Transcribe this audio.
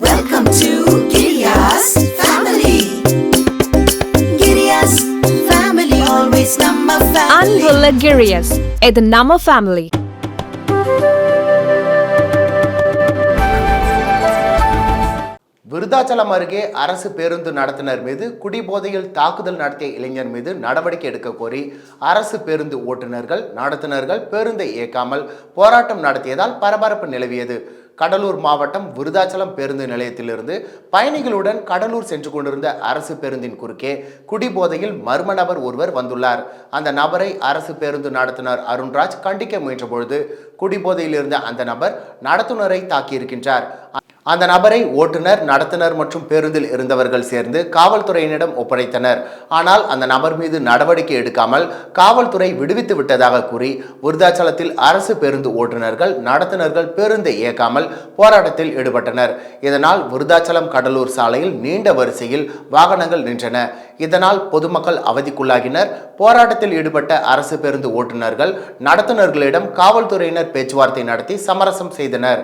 Welcome to Giriya's family. Giriya's family, always number family. அன்புள்ள கிரியஸ் இது நம்ம ஃபேமிலி விருதாச்சலம் அருகே அரசு பேருந்து நடத்துனர் மீது குடிபோதையில் தாக்குதல் நடத்திய இளைஞர் மீது நடவடிக்கை எடுக்க கோரி அரசு பேருந்து ஓட்டுநர்கள் நடத்துனர்கள் பேருந்தை இயக்காமல் போராட்டம் நடத்தியதால் பரபரப்பு நிலவியது கடலூர் மாவட்டம் விருதாச்சலம் பேருந்து நிலையத்திலிருந்து பயணிகளுடன் கடலூர் சென்று கொண்டிருந்த அரசு பேருந்தின் குறுக்கே குடிபோதையில் மர்ம நபர் ஒருவர் வந்துள்ளார். அந்த நபரை அரசு பேருந்து நடத்துனர் அருண்ராஜ் கண்டிக்க முயன்றபொழுது குடிபோதையில் இருந்த அந்த நபர் நடத்துனரை தாக்கியிருக்கின்றார். அந்த நபரை ஓட்டுநர் நடத்துனர் மற்றும் பேருந்தில் இருந்தவர்கள் சேர்ந்து காவல்துறையினரிடம் ஒப்படைத்தனர். ஆனால் அந்த நபர் மீது நடவடிக்கை எடுக்காமல் காவல்துறை விடுவித்து விட்டதாக கூறி விருதாச்சலத்தில் அரசு பேருந்து ஓட்டுநர்கள் நடத்துனர்கள் பேருந்தை இயக்காமல் போராட்டத்தில் ஈடுபட்டனர். இதனால் விருதாச்சலம் கடலூர் சாலையில் நீண்ட வரிசையில் வாகனங்கள் நின்றன. இதனால் பொதுமக்கள் அவதிக்குள்ளாகினர். போராட்டத்தில் ஈடுபட்ட அரசு பேருந்து ஓட்டுநர்கள் நடத்துனர்களிடம் காவல்துறையினர் பேச்சுவார்த்தை நடத்தி சமரசம் செய்தனர்.